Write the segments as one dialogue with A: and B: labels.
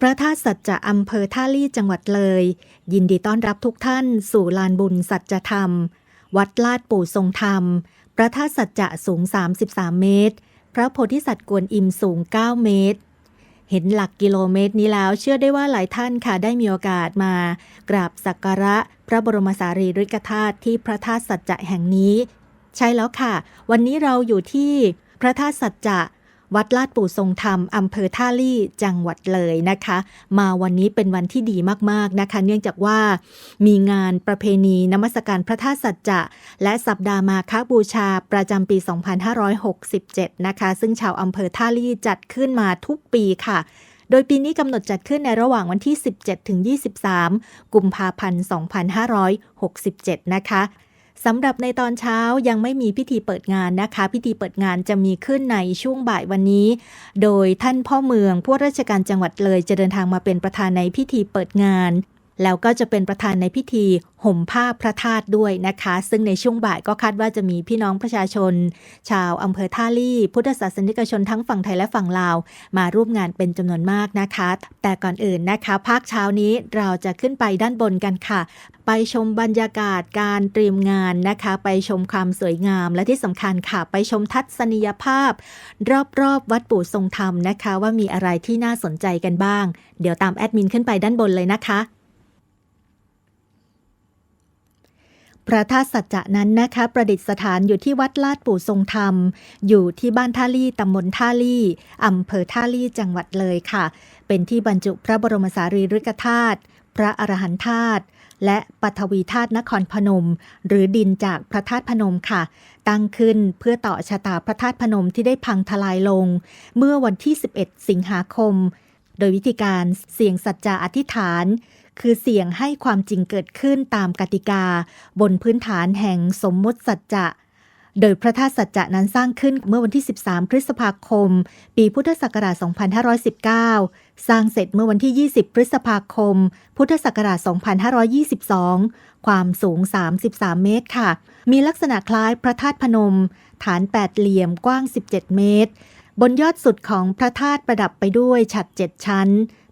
A: พระธาตุสัจจะอำเภอท่าลี่จังหวัดเลย ยินดีต้อนรับทุกท่านสู่ลานบุญสัจธรรม วัดลาดปู่ทรงธรรม พระธาตุสัจจะสูง 33 เมตร พระโพธิสัตว์กวนอิมสูง 9 เมตร เห็นหลักกิโลเมตรนี้แล้วเชื่อได้ว่าหลายท่านค่ะได้มีโอกาสมา กราบสักการะพระบรมสารีริกธาตุที่พระธาตุสัจจะแห่งนี้ ใช่แล้วค่ะ วันนี้เราอยู่ที่พระธาตุสัจจะ วัดลาดปู่ทรงธรรมอำเภอท่าลี่จังหวัดเลยนะคะ มาวันนี้เป็นวันที่ดีมากๆนะคะ เนื่องจากว่ามีงานประเพณีนมัสการพระธาตุสัจจะ และสัปดาห์มาคบูชาประจำปี 2567 นะคะ ซึ่งชาวอำเภอท่าลี่จัดขึ้นมาทุกปีค่ะโดยปีนี้กำหนดจัดขึ้นในระหว่างวันที่ 17 ถึง 23 กุมภาพันธ์ 2567 นะคะ สำหรับในตอนเช้ายังไม่มีพิธีเปิดงานนะคะ พิธีเปิดงานจะมีขึ้นในช่วงบ่ายวันนี้ โดยท่านพ่อเมืองผู้ราชการจังหวัดเลยจะเดินทางมาเป็นประธานในพิธีเปิดงาน แล้วก็จะเป็นประธานในพิธีห่มผ้าพระธาตุด้วยนะคะ ซึ่งในช่วงบ่ายก็คาดว่าจะมีพี่น้องประชาชน ชาวอำเภอท่าลี่ พุทธศาสนิกชนทั้งฝั่งไทยและฝั่งลาว มาร่วมงานเป็นจำนวนมากนะคะ แต่ก่อนอื่นนะคะ ภาคเช้านี้เราจะขึ้นไปด้านบนกันค่ะ ไปชมบรรยากาศการเตรียมงานนะคะ ไปชมความสวยงาม และที่สำคัญค่ะ ไปชมทัศนียภาพ รอบๆวัดปู่ทรงธรรมนะคะ ว่ามีอะไรที่น่าสนใจกันบ้าง เดี๋ยวตามแอดมินขึ้นไปด้านบนเลยนะคะ พระธาตุสัจจะนั้นนะคะ ประดิษฐานอยู่ที่วัดลาดปู่ทรงธรรม อยู่ที่บ้านท่าลี่ตำบลท่าลี่อำเภอท่าลี่จังหวัดเลยค่ะ เป็นที่บรรจุพระบรมสารีริกธาตุพระอรหันธาตุและปฐวีธาตุนครพนม หรือดินจากพระธาตุพนมค่ะ ตั้งขึ้นเพื่อต่อชะตาพระธาตุพนมที่ได้พังทลายลง เมื่อวันที่ 11 สิงหาคม โดยวิธีการเสี่ยงสัจจาอธิษฐาน คือเสี่ยงให้ความจริงเกิดขึ้นตามกติกา บนพื้นฐานแห่งสมมติสัจจะ โดยพระธาตุสัจจะนั้นสร้างขึ้นเมื่อวันที่ 13 พฤษภาคม ปีพุทธศักราช 2519 สร้างเสร็จเมื่อวันที่ 20 พฤษภาคม พุทธศักราช 2522 ความสูง 33 เมตรค่ะ มีลักษณะคล้ายพระธาตุพนม ฐานแปดเหลี่ยมกว้าง 17 เมตร บนยอดสุดของพระธาตุประดับไปด้วยฉัดเจ็ดชั้น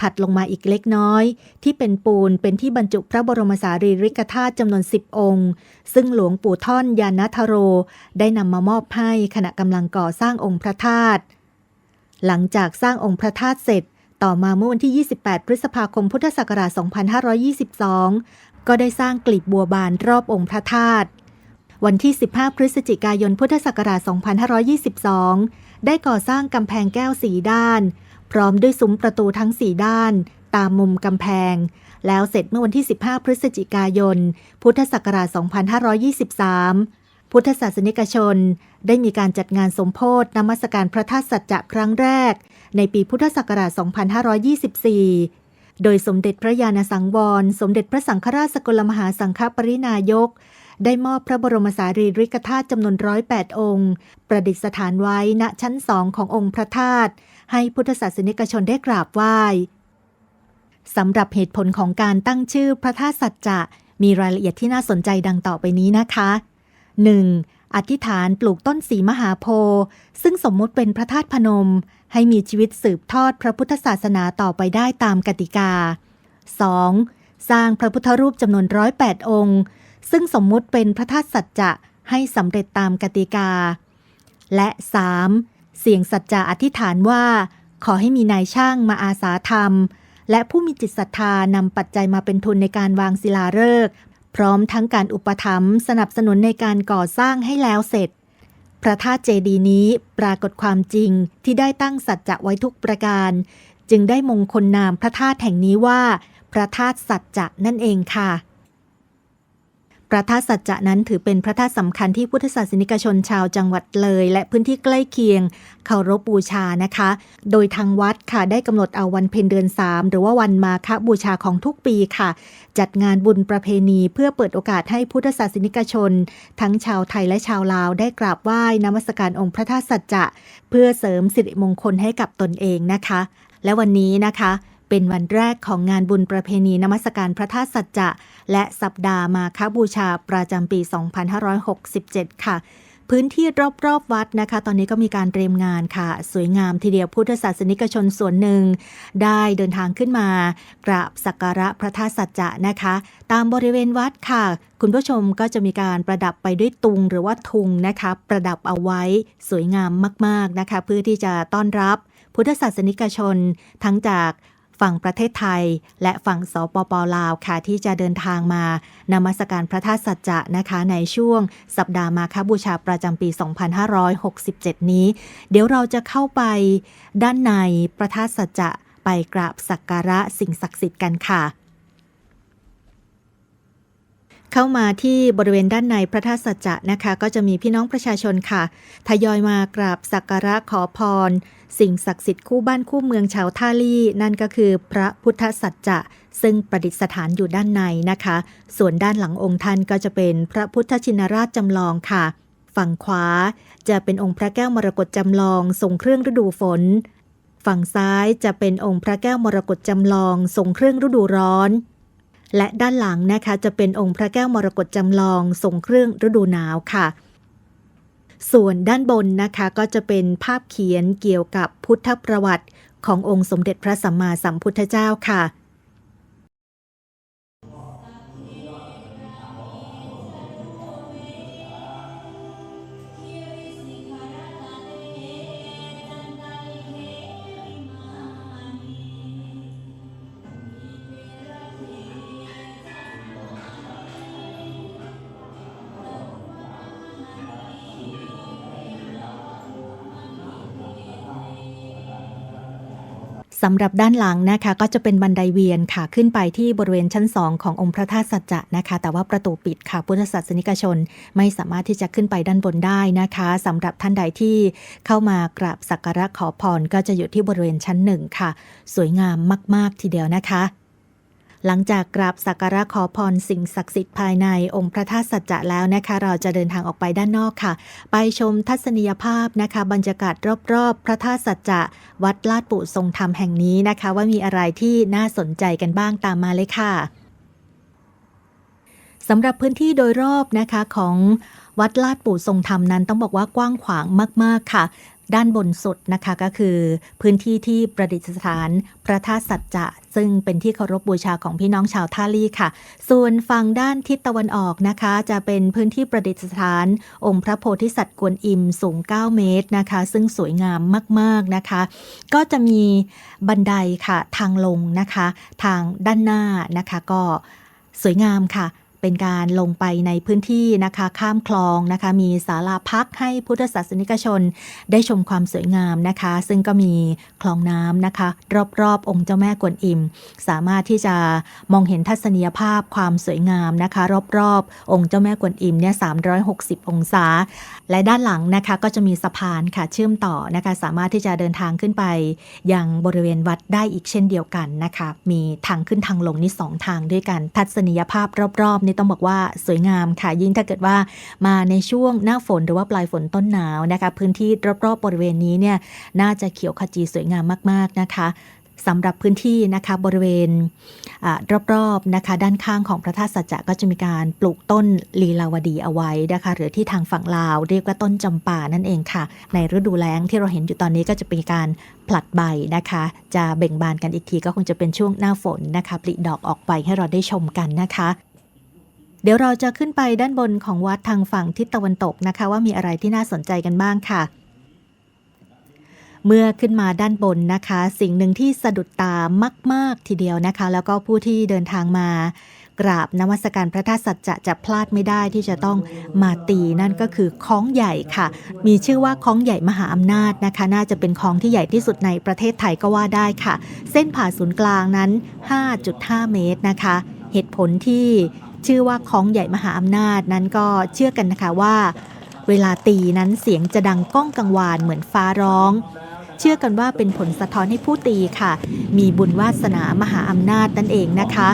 A: ถัดลงมาอีกเล็กน้อย ที่เป็นปูนเป็นที่บรรจุพระบรมสารีริกธาตุจำนวน10องค์ ซึ่งหลวงปู่ท่อนยานัทโร ได้นำมามอบให้ขณะกำลังก่อสร้างองค์พระธาตุหลังจากสร้างองค์พระธาตุเสร็จ ต่อมาเมื่อวันที่ 28 พฤษภาคมพุทธศักราช 2522 ก็ได้สร้างกลีบบัวบานรอบองค์พระธาตุวันที่ 15 พฤศจิกายนพุทธศักราช 2522 ได้ก่อสร้างกำแพงแก้วสีด้าน พร้อมด้วยซุ้มประตูทั้งสีด้านตามมุมกำแพง แล้วเสร็จเมื่อวันที่ 15 พฤศจิกายน พุทธศักราช 2523 พุทธศาสนิกชน ได้มีการจัดงานสมโพธนมัสการพระธาตุสัจจะครั้งแรก ในปีพุทธศักราช 2524โดยสมเด็จพระญาณสังวร สมเด็จพระสังฆราชสกลมหาสังฆปรินายก ได้มอบพระบรมสารีริกธาตุจำนวนร้อยแปดองค์ ประดิษฐานไว้ณชั้นสองขององค์พระธาตุให้พุทธศาสนิกชนได้กราบไหว้สำหรับเหตุผลของการตั้งชื่อพระธาตุสัจจะมีรายละเอียดที่น่าสนใจดังต่อไปนี้นะคะ 1. อธิษฐานปลูกต้นสีมหาโพธิ์ซึ่งสมมุติเป็นพระธาตุพนม ให้มีชีวิตสืบทอดพระพุทธศาสนาต่อไปได้ตามกติกา 2. สร้างพระพุทธรูปจำนวนร้อยแปดองค์ ซึ่งสมมุติเป็นพระธาตุสัจจะให้สำเร็จตามกติกา และ 3. เสียงสัจจะอธิษฐานว่า ขอให้มีนายช่างมาอาสาทำและผู้มีจิตศรัทธานำปัจจัยมาเป็นทุนในการวางศิลาฤกษ์พร้อมทั้งการอุปถัมภ์สนับสนุนในการก่อสร้างให้แล้วเสร็จ พระธาตุเจดีย์นี้ปรากฏความจริงที่ได้ตั้งสัจจะไว้ทุกประการ จึงได้มงคลนามพระธาตุแห่งนี้ว่า พระธาตุสัจจะนั่นเองค่ะ ระธาตุสัจจะนั้นถือเป็นพระธาตุสำคัญที่พุทธศาสนิกชนชาวจังหวัดเลย และพื้นที่ใกล้เคียงเคารพบูชานะคะ โดยทางวัดค่ะได้กำหนดเอาวันเพ็ญเดือน 3 หรือว่าวันมาฆบูชาของทุกปีค่ะ จัดงานบุญประเพณีเพื่อเปิดโอกาสให้พุทธศาสนิกชน ทั้งชาวไทยและชาวลาวได้กราบไหว้นมัสการองค์พระธาตุสัจจะ เพื่อเสริมสิริมงคลให้กับตนเองนะคะ และวันนี้นะคะ เป็นวันแรกของงานบุญประเพณีนมัสการพระธาตุสัจจะ และสัปดาห์มาคบูชาประจำปี 2567 ค่ะ พื้นที่รอบๆวัดนะคะ ตอนนี้ก็มีการเตรียมงานค่ะ สวยงามทีเดียวพุทธศาสนิกชนส่วนหนึ่ง ได้เดินทางขึ้นมากราบสักการะพระธาตุสัจจะนะคะ ตามบริเวณวัดค่ะ คุณผู้ชมก็จะมีการประดับไปด้วยตุงหรือว่าทุงนะคะ ประดับเอาไว้สวยงามมาก ๆนะคะ เพื่อที่จะต้อนรับพุทธศาสนิกชนทั้งจาก ฝั่งประเทศไทย และฝั่งสปปลาวค่ะ ที่จะเดินทางมานมัสการพระธาตุสัจจะนะคะ ในช่วงสัปดาห์มาคบูชาประจำปี 2567 นี้ เดี๋ยวเราจะเข้าไปด้านในพระธาตุสัจจะไปกราบสักการะสิ่งศักดิ์สิทธิ์กันค่ะ เข้ามาที่บริเวณด้านในพระธาตุสัจจะนะคะ ก็จะมีพี่น้องประชาชนค่ะ ทยอยมากราบสักการะขอพร สิ่งศักดิ์สิทธิ์คู่บ้านคู่เมืองชาวท่าลี่ นั่นก็คือพระพุทธสัจจะซึ่งประดิษฐานอยู่ด้านในนะคะ ส่วนด้านหลังองค์ท่านก็จะเป็นพระพุทธชินราชจำลองค่ะ ฝั่งขวาจะเป็นองค์พระแก้วมรกตจำลอง ทรงเครื่องฤดูฝน ฝั่งซ้ายจะเป็นองค์พระแก้วมรกตจำลอง ทรงเครื่องฤดูร้อน และด้านหลังนะคะจะเป็นองค์พระแก้วมรกตจำลองทรงเครื่องฤดูหนาวค่ะ ส่วนด้านบนนะคะก็จะเป็นภาพเขียนเกี่ยวกับพุทธประวัติขององค์สมเด็จพระสัมมาสัมพุทธเจ้าค่ะ สำหรับด้านหลังนะคะ ก็จะเป็นบันไดเวียนค่ะขึ้นไปที่บริเวณชั้น 2 ขององค์พระธาตุสัจจะนะคะ แต่ว่าประตูปิดค่ะพุทธศาสนิกชน ไม่สามารถที่จะขึ้นไปด้านบนได้นะคะสำหรับท่านใดที่เข้ามากราบสักการะขอพรก็จะอยู่ที่บริเวณชั้นหนึ่งค่ะ สวยงามมาก ๆ ทีเดียวนะคะ หลังจากกราบสักการะขอพรสิ่งศักดิ์สิทธิ์ภายในองค์พระธาตุสัจจะแล้วนะคะ เราจะเดินทางออกไปด้านนอกค่ะ ไปชมทัศนียภาพนะคะ บรรยากาศรอบๆ พระธาตุสัจจะวัดลาดปู่ทรงธรรมแห่งนี้นะคะ ว่ามีอะไรที่น่าสนใจกันบ้างตามมาเลยค่ะสำหรับพื้นที่โดยรอบนะคะของวัดลาดปู่ทรงธรรมนั้นต้องบอกว่ากว้างขวางมาก ๆ ค่ะ ด้านบนสุดนะคะก็คือพื้นที่ที่ประดิษฐานพระธาตุสัจจะ ซึ่งเป็นที่เคารพบูชาของพี่น้องชาวท่าลี่ค่ะ ส่วนฝั่งด้านทิศตะวันออกนะคะ จะเป็นพื้นที่ประดิษฐาน องค์พระโพธิสัตว์กวนอิมสูง 9 เมตรนะคะ ซึ่งสวยงามมากๆนะคะ ก็จะมีบันไดค่ะทางลงนะคะ ทางด้านหน้านะคะก็สวยงามค่ะ เป็นการลงไปในพื้นที่นะคะข้ามคลองนะคะ มีศาลาพักให้พุทธศาสนิกชนได้ชมความสวยงามนะคะ ซึ่งก็มีคลองน้ำนะคะ รอบๆองค์เจ้าแม่กวนอิม สามารถที่จะมองเห็นทัศนียภาพความสวยงามนะคะ รอบๆองค์เจ้าแม่กวนอิมเนี่ย360 องศา และด้านหลังนะคะก็จะมีสะพานค่ะเชื่อมต่อนะคะ สามารถที่จะเดินทางขึ้นไป ยังบริเวณวัดได้อีกเช่นเดียวกันนะคะ มีทางขึ้นทางลงนี่สองทางด้วยกันทัศนียภาพรอบๆนี่ต้องบอกว่าสวยงามค่ะ ยิ่งถ้าเกิดว่ามาในช่วงหน้าฝนหรือว่าปลายฝนต้นหนาวนะคะ พื้นที่รอบๆบริเวณนี้เนี่ยน่าจะเขียวขจีสวยงามมาก ๆนะคะสำหรับพื้นที่นะคะบริเวณอรอบๆนะคะ ด้านข้างของพระธาตุสัจจะก็จะมีการปลูกต้นลีลาวดีเอาไว้นะคะ หรือที่ทางฝั่งลาวเรียกว่าต้นจำปานั่นเองค่ะ ในฤดูแล้งที่เราเห็นอยู่ตอนนี้ก็จะเป็นการผลัดใบนะคะ จะเบ่งบานกันอีกทีก็คงจะเป็นช่วงหน้าฝนนะคะปลิดอกออกไปให้เราได้ชมกันนะคะ เดี๋ยวเราจะขึ้นไปด้านบนของวัดทางฝั่งทิศตะวันตกนะคะ ว่ามีอะไรที่น่าสนใจกันบ้างค่ะ เมื่อขึ้นมาด้านบนนะคะ สิ่งหนึ่งที่สะดุดตามาก ๆ ทีเดียวนะคะ แล้วก็ผู้ที่เดินทางมากราบนมัสการพระธาตุสัจจะจะพลาดไม่ได้ที่จะต้องมาตีนั่นก็คือคล้องใหญ่ค่ะ มีชื่อว่าคล้องใหญ่มหาอำนาจนะคะ น่าจะเป็นคล้องที่ใหญ่ที่สุดในประเทศไทยก็ว่าได้ค่ะ เส้นผ่าศูนย์กลางนั้น 5.5 เมตรนะคะ เหตุผลที่ ชื่อว่าคล้องใหญ่มหาอำนาจนั้นก็เชื่อกันนะคะว่า เวลาตีนั้นเสียงจะดังก้องกังวานเหมือนฟ้าร้อง เชื่อกันว่าเป็นผลสะท้อนให้ผู้ตีค่ะ มีบุญวาสนามหาอำนาจนั่นเองนะคะ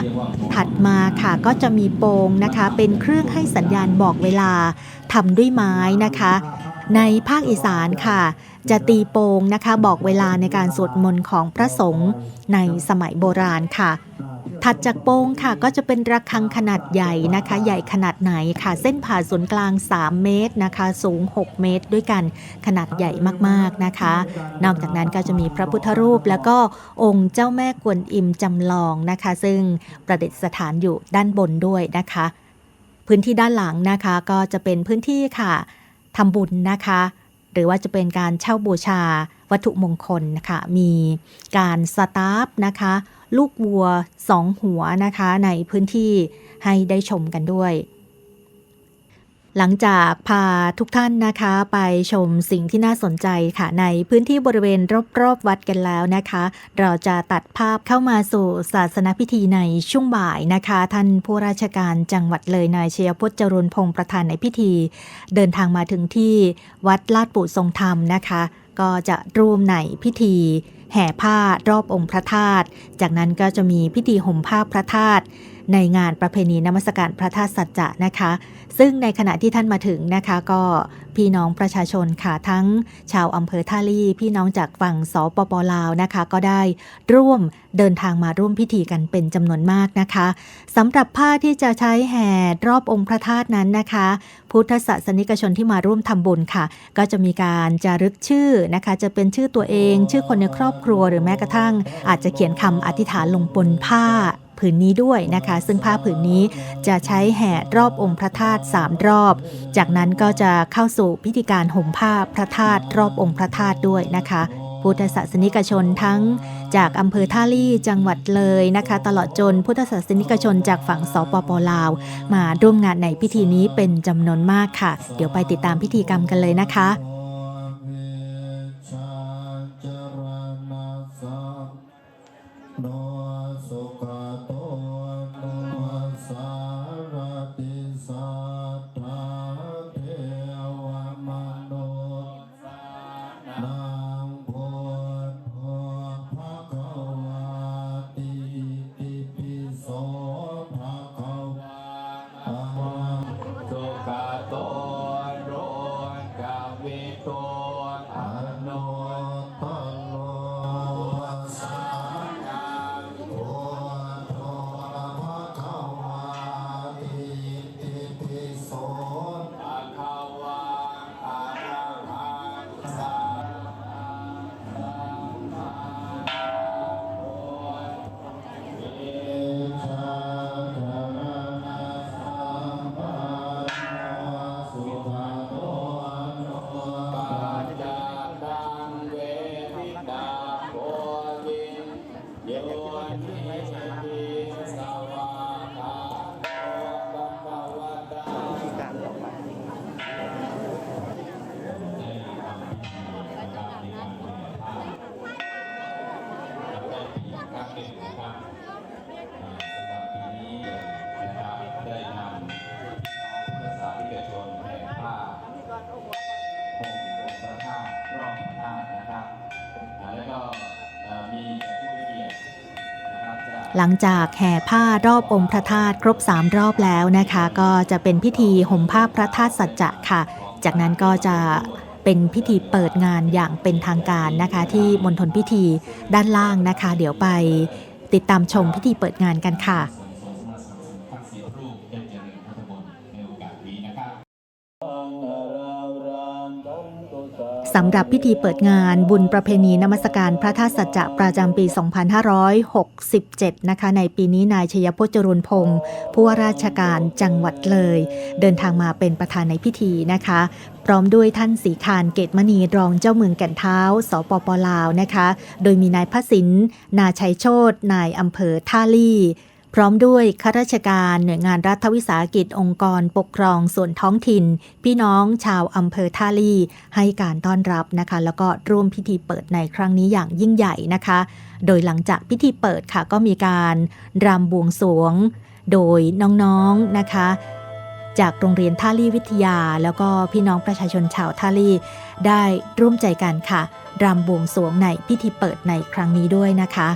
A: ถัดมาค่ะก็จะมีโปงนะคะ เป็นเครื่องให้สัญญาณบอกเวลาทำด้วยไม้นะคะ ในภาคอีสานค่ะ จะตีโปงนะคะบอกเวลาในการสวดมนต์ของพระสงฆ์ในสมัยโบราณค่ะ ถัดจากโป้งค่ะก็จะเป็นระฆังขนาดใหญ่นะคะ ใหญ่ขนาดไหนค่ะ เส้นผ่าศูนย์กลาง 3 เมตรนะคะ สูง 6 เมตรด้วยกันขนาดใหญ่มากๆนะคะ นอกจากนั้นก็จะมีพระพุทธรูปแล้วก็องค์เจ้าแม่กวนอิมจำลองนะคะ ซึ่งประดิษฐานอยู่ด้านบนด้วยนะคะ พื้นที่ด้านหลังนะคะก็จะเป็นพื้นที่ค่ะทำบุญนะคะ หรือว่าจะเป็นการเช่าบูชาวัตถุมงคลนะคะ มีการสตาฟนะคะ ลูกวัวสองหัวนะคะ ในพื้นที่ให้ได้ชมกันด้วย หลังจากพาทุกท่านนะคะไปชมสิ่งที่น่าสนใจค่ะ ในพื้นที่บริเวณรอบๆวัดกันแล้วนะคะ เราจะตัดภาพเข้ามาสู่ศาสนพิธีในช่วงบ่ายนะคะ ท่านผู้ราชการจังหวัดเลยนายเชียพจน์จรุนพงศ์ประธานในพิธี เดินทางมาถึงที่วัดลาดปู่ทรงธรรมนะคะ ก็จะร่วมในพิธีแห่ผ้ารอบองค์พระธาตุจากนั้นก็จะมีพิธีห่มผ้าพระธาตุ ในงานประเพณีนมัสการพระธาตุสัจจะนะคะ ซึ่งในขณะที่ท่านมาถึงนะคะ ก็พี่น้องประชาชนค่ะทั้งชาวอำเภอท่าลี่พี่น้องจากฝั่งสปปลาวนะคะ ก็ได้ร่วมเดินทางมาร่วมพิธีกันเป็นจำนวนมากนะคะสำหรับผ้าที่จะใช้แห่รอบองค์พระธาตุนั้นนะคะ พุทธศาสนิกชนที่มาร่วมทำบุญค่ะ ก็จะมีการจารึกชื่อนะคะ จะเป็นชื่อตัวเอง ชื่อคนในครอบครัว หรือแม้กระทั่ง อาจจะเขียนคำอธิษฐานลงบนผ้า ผืนนี้ด้วยนะคะ ซึ่งผ้าผืนนี้จะใช้แห่รอบองค์พระธาตุสามรอบ จากนั้นก็จะเข้าสู่พิธีการห่มผ้าพระธาตุรอบองค์พระธาตุด้วยนะคะพุทธศาสนิกชนทั้งจากอำเภอท่าลี่จังหวัดเลยนะคะ ตลอดจนพุทธศาสนิกชนจากฝั่งสปปลาว มาร่วมงานในพิธีนี้เป็นจำนวนมากค่ะ เดี๋ยวไปติดตามพิธีกรรมกันเลยนะคะ
B: ห
C: ลั
A: งจากแห่ผ้ารอบองค์พระธาตุครบ3รอบแล้วนะคะ ก็จะเป็นพิธีห่มผ้าพระธาตุสัจจะค่ะ จากนั้นก็จะเป็นพิธีเปิดงานอย่างเป็นทางการนะคะ ที่มณฑลพิธีด้านล่างนะคะ เดี๋ยวไปติดตามชมพิธีเปิดงานกันค่ะ สำหรับพิธีเปิดงานบุญประเพณีนมัสการพระธาตุสัจจะประจำปี 2567 นะคะ ในปีนี้นายชยพจน์จรุนพงศ์ผู้ว่าราชการจังหวัดเลย เดินทางมาเป็นประธานในพิธีนะคะ พร้อมด้วยท่านสีคานเกตมณีรองเจ้าเมืองแก่นเท้า สปปลาวนะคะ โดยมีนายพระสิน นาชัยโชตนายอำเภอท่าลี่ พร้อมด้วยข้าราชการหน่วยงานรัฐวิสาหกิจองค์กรปกครองส่วนท้องถิ่น พี่น้องชาวอำเภอท่าลี่ให้การต้อนรับนะคะ แล้วก็ร่วมพิธีเปิดในครั้งนี้อย่างยิ่งใหญ่นะคะ โดยหลังจากพิธีเปิดค่ะก็มีการรำบวงสรวง โดยน้องๆนะคะ จากโรงเรียนท่าลี่วิทยา แล้วก็พี่น้องประชาชนชาวท่าลี่ได้ร่วมใจกันค่ะรำบวงสรวงในพิธีเปิดในครั้งนี้ด้วยนะคะ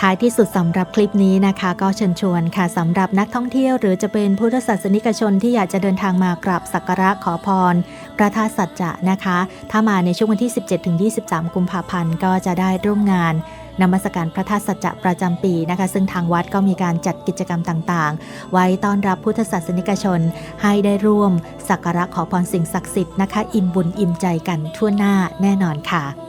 A: ท้ายที่สุดสำหรับคลิปนี้นะคะ ก็เชิญชวนค่ะสำหรับนักท่องเที่ยว หรือจะเป็นพุทธศาสนิกชนที่อยากจะเดินทางมากราบสักการะขอพรพระธาตุสัจจะนะคะ ถ้ามาในช่วงวันที่ 17-23 กุมภาพันธ์ก็จะได้ร่วมงานนมัสการพระธาตุสัจจะประจำปีนะคะ ซึ่งทางวัดก็มีการจัดกิจกรรมต่างๆ ไว้ต้อนรับพุทธศาสนิกชน ให้ได้ร่วมสักการะขอพรสิ่งศักดิ์สิทธิ์นะคะ อิ่มบุญอิ่มใจกันทั่วหน้าแน่นอนค่ะ